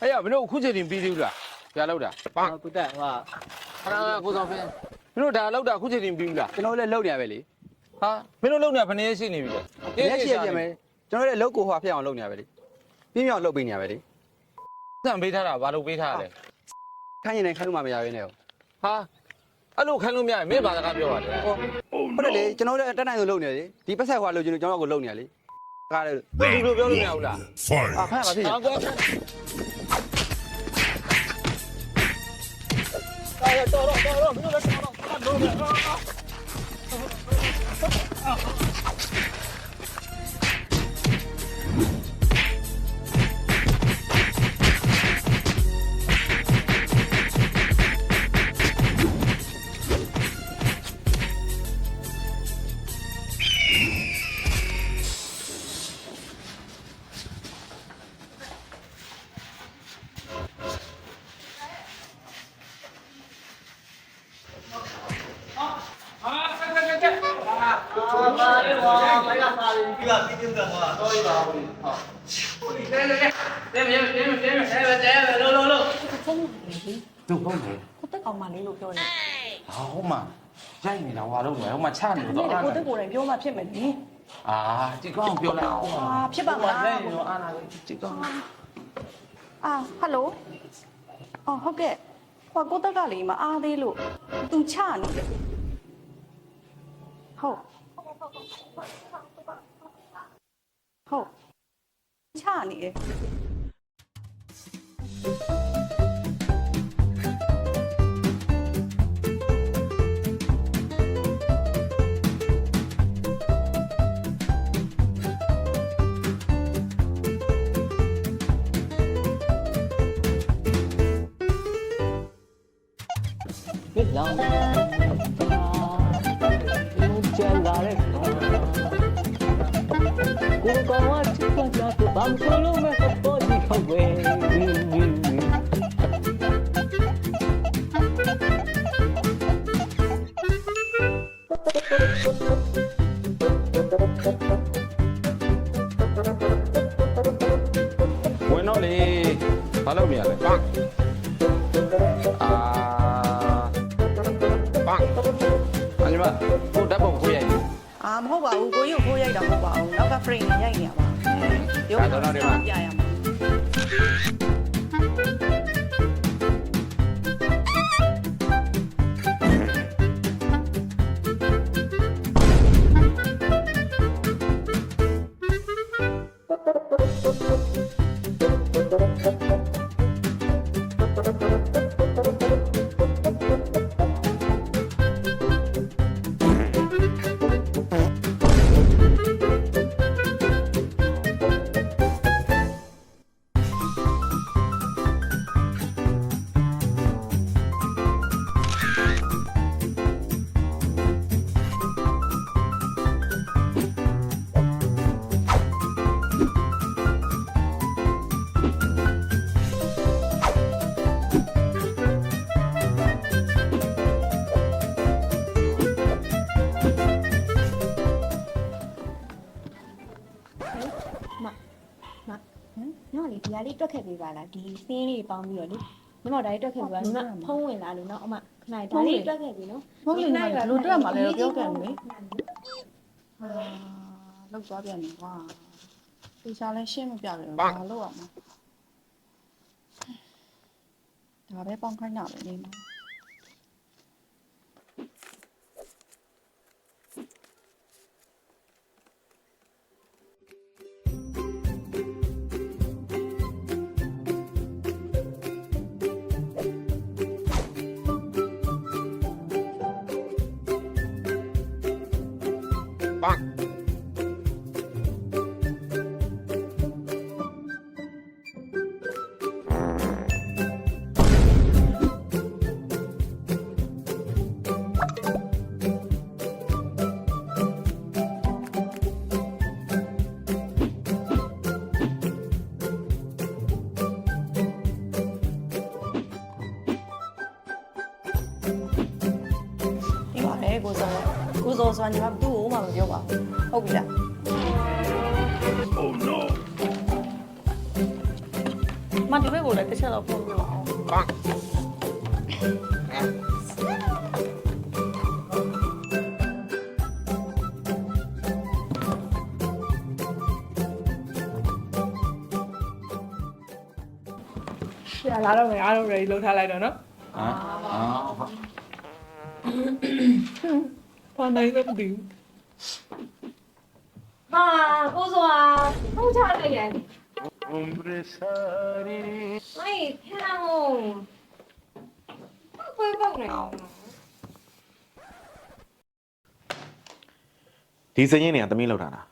အဲ့ရမင်းတို့အခုချိန်တင်ပြီးသေးဘူးလားကြာလောက်တာပန်းကုတက်ဟိုခဏကိုဆောင်ဖင်းမင်းတို့ဒါလောက်တာအခုချိန်တင်ပြီးဘူးလားကျွန်တော်လည်းလုံနေရပဲလေဟာမင်းတို့လုံနေဘယ်နည်းရှိနေပြီလဲရက်ရှိရပြင်မယ်ကျွန်တော်လည်းလုံကိုဟွာဖြစ်အောင်လုံနေရပဲလေပြင်းပြအောင်လုံပေးနေရပဲလေစံပေးထားတာဘာလို့ပေးထားရလဲခိုင်းရင်လည်းခိုင်းလို့မှမရဘဲနဲ့ဟောဟာအဲ့လိုခိုင်းလို့မရရင်မင်းဘာစကားပြောပါလဲဟုတ်တယ်လေကျွန်တော်လည်းတက်နိုင်ဆုံးလုံနေတယ်လေဒီပတ်ဆက်ဟွာလုံကျွန်တော်ကျွန်တော်ကိုလုံနေရလေကားလေဘယ်လိုပြောလို့မရဘူးလား Fire. အာဖမ်းပါဖြစ် 떨어 떨어 떨어. ဟာကွာကိုတက်ကောင်မလေးလို့ပြောနေဟာဟုတ်မှာရိုက်နေတာဟွာတော့မယ်ဟိုမှာချနေတယ်တော့ကိုအားတက်ကိုယ်တိုင်ပြောမှဖြစ်မယ်နိအာဒီကောင်ပြောလိုက်အောင်အာဖြစ်ပါမလားရိုက်နေတော့အားနာဒီကောင်အာဟယ်လိုအော်ဟုတ်ကဲ့ဟိုကိုတက်ကလေးမအားသေးလို့သူချနေတယ်ဟုတ်ဟုတ် ချနေတ ကြတဲ့ဘာမဆိုလို့မဲ့ပေါ်ဒီခေါ်ဝဲဝီဝီဝီဝင်တော့လေဘာလုပ်နေရလဲပန်းအာပန်းအညီမဟိုဓာ တ်ပုံခွေးရိုက်နေအာမဟုတ် ဟမ်ညီမလေးဒီဟာလေးတွက်ခဲ့ပေးပါလားဒီစင်းလေးပေါင်းပြီးတော့လေညီမဒါလေးတွက်ခဲ့ပေးပါညီမဖုံးဝင်လာလို့နော်အမခဏဒါလေးတွက်ခဲ့ပြီနော်ဟုတ်လေညီမလေးဘယ်လိုတွက်မှာလဲတော့ပြောခဲ့မယ်အာလောက်သွားပြန်ပြီကွာဒီစားလဲရှင်းမပြတယ်ဘာလို့ရမှာဒါပဲပေါင်းခိုင်းတာပဲနေမှာ ကိုစောဆိုညီမသူ့ကိုမှမပြောပါဘူးဟုတ်ပြီလား Oh no. မဒီဘက်ကိုလည်းတစ်ချက်တော့ဖုန်းလို့ဆရာလာတော့မယ်အားလုံး ready လုပ်ထားလိုက်တော့နော်ဟမ်ဟာ ဘာနိုင်လဲမသိဘူးဟာကိုစွာဟုတ်ချလိုက်တယ်အေးဖះမို့ဘယ်ပေါ့နေဒီစရင်တွေကသမီးလောက်တာလား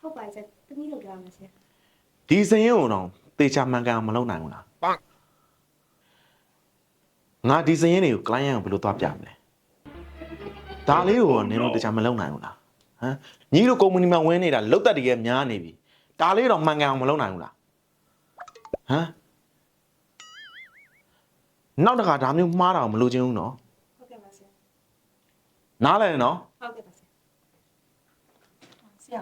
ဟုတ်ပါစေတမီးလောက်ကြမှာဆရာဒီစရင်ကိုတော့တေချာမှန်ကန်အောင်မလုပ်နိုင်ဘူးလားငါဒီစရင်တွေကို client ကိုဘယ်လိုသွားပြမလဲ ဒါလေးကိုတော့နင်တို့တေချာမလုပ်နိုင်ဘူးလားဟမ်ညီတို့ကုမ္ပဏီမှာဝင်နေတာလုတ်တက်တည်းရဲ့များနေပြီဒါလေးတော့မှန်ကန်အောင်မလုပ်နိုင်ဘူးလားဟမ်နောက်တစ်ခါဒါမျိုးမှားတာကိုမလုပ်ချင်ဘူးနော် ဟုတ်ကဲ့ပါဆရာ နားလည်နော် ဟုတ်ကဲ့ပါဆရာ ဆရာ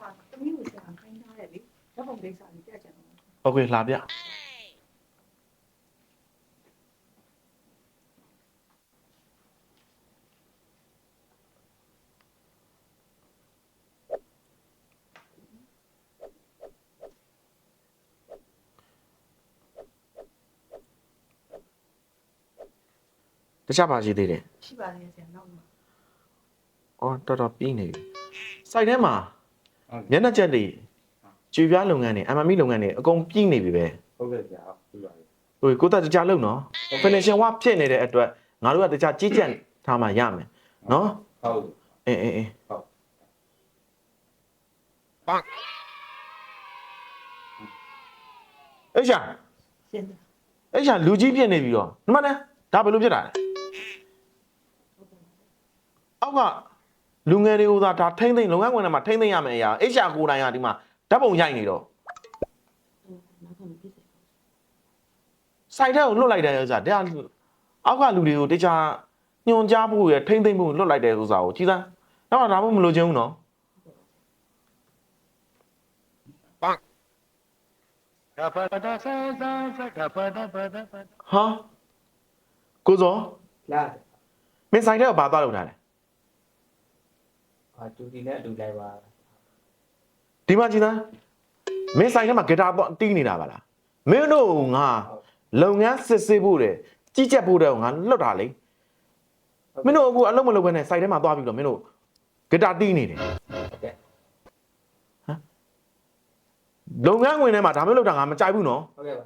ဟာတမီးကိုဆရာခိုင်းထားတယ်လေဓာတ်ပုံကိစ္စကြီးပြကြတယ် โอเคလာပြ တခြားပါရှိသေးတယ်ရှိပါလေဆရာနောက်မှာ။အော်တော်တော်ပြီးနေပြီ။စိုက်ထဲမှာဟုတ်မျက်နှာချက်တွေကျွေပြားလုပ်ငန်းတွေ MME လုပ်ငန်းတွေအကုန်ပြီးနေပြီပဲဟုတ်ကဲ့ဗျာဟုတ်ပါပြီ။ဟိုကိုယ်တက်တခြားလုပ်နော်။ finishing work ဖြစ်နေတဲ့အတွက်ငါတို့ကတခြားကြီးကြပ်ထားမှရမယ်။နော်ဟုတ်။အေးအေးအေးဟုတ်။အေးရှာရှင်းတယ်အေးရှာလူကြီးဖြစ်နေပြီတော့။ဒီမှာနဲ့ဒါဘယ်လိုဖြစ်တာလဲ။ အောက်ကလူငယ်တွေကိုသာဒါထိမ့်သိမ့်လုပ်ငန်းခွင်ထဲမှာထိမ့်သိမ့်ရမယ်အရာအေးရှာကိုယ်တိုင်ကဒီမှာဓာတ်ပုံရိုက်နေတော့စိုက်တဲ့ကိုလွတ်လိုက်တယ်ဥစ္စာတရားအောက်ကလူတွေကိုတခြားညွန်ကြားဖို့ရထိမ့်သိမ့်ဖို့လွတ်လိုက်တယ်ဥစ္စာကိုကြည်သားတော့ဒါမှမလို့ချင်းဘူးနော်ဟာကိုစောလာမင်းဆိုင်တဲ့ကိုဘာသွားလုပ်တာလဲ အာတူတီနဲ့အတူလိုက်ပါဒီမှာကြည်သားမင်းဆိုင်ထဲမှာဂီတာတော့တီးနေတာပါလားမင်းတို့ငါလုပ်ငန်းစစ်ဆေးဖို့တဲ့ကြီးကြပ်ဖို့တဲ့ငါလွတ်တာလေမင်းတို့အခုအလုံးမလုပ်ဘဲနဲ့ဆိုင်ထဲမှာသွားပြီးတော့မင်းတို့ဂီတာတီးနေတယ်ဟုတ်ကဲ့လုပ်ငန်းဝင်ထဲမှာဒါမျိုးလုပ်တာငါမကြိုက်ဘူးနော်ဟုတ်ကဲ့ပါ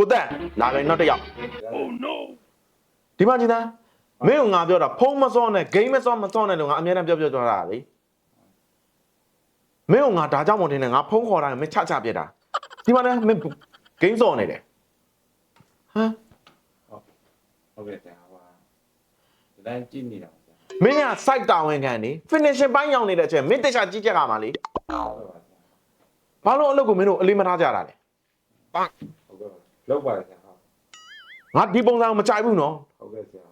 ကိုတက်လာလိုက်နောက်တစ်ယောက် Oh no ဒီမှာကြည်သားမင်းကငါပြောတာဖုန်းမစောနဲ့ဂိမ်းမစောမစောနဲ့လို့ငါအများနဲ့ပြောပြောကြတာလေမင်းကငါဒါကြောင့်မတင်နဲ့ငါဖုန်းခေါ်တာမင်းချချပြစ်တာဒီမှာလည်းမင်းဂိမ်းစောနေတယ်ဟမ်ဟုတ်ကဲ့ဗျာဟာဒီတိုင်းကြည့်နေတာဗျာမင်းက site တာဝန်ခံနေ finishing ပိုင်းရောက်နေတဲ့အချိန်မင်းတခြားကြီးကြက်ကမှာလေဟုတ်ပါဗျာဘာလို့အလုပ်ကိုမင်းတို့အလေးမထားကြတာလဲဟုတ်ကဲ့ လောက်ပါဗျာဟုတ်ငါဒီပုံစံကိုမကြိုက်ဘူးနော်ဟုတ်ကဲ့ဗျာ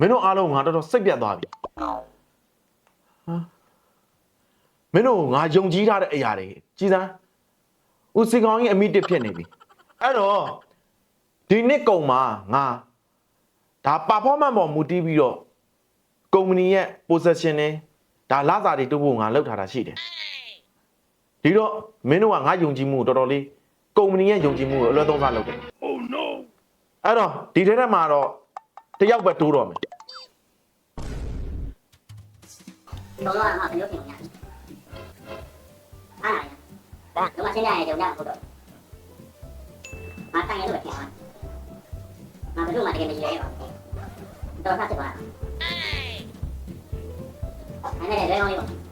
မင်းတို့အားလုံးငါတော်တော်စိတ်ပြတ်သွားပြီဟမ်မင်းတို့ငါယုံကြည်ထားတဲ့အရာတွေကြည်စမ်းဦးစီကောင်ကြီးအမိတစ်ဖြစ်နေပြီအဲ့တော့ဒီနှစ်ကုံမှာငါဒါ performance ပေါ်မူတည်ပြီးတော့ ကုမ္ပဏီရဲ့ possession နဲ့ဒါလစာတွေတိုးဖို့ငါလောက်ထားတာရှိတယ်ဒီတော့မင်းတို့ကငါယုံကြည်မှုတော်တော်လေးကုမ္ပဏီရဲ့ယုံကြည်မှုကိုအလွဲသုံးစားလုပ်တယ် Oh no အဲ့တော့ဒီထဲထဲမှာတော့တယောက်ပဲတိုးတော့မယ်တော်တော်မှမလုပ်ခင်ဗျာအားရပါဘာလို့ဆင်းရဲကြုံရဖို့တော့မတိုင်းရလို့ပဲခင်ဗျာမဘယ်လိုမှတကယ်မရရပါဘူးတော်တော်ဖြစ်သွားတာ 还에레이아 웃.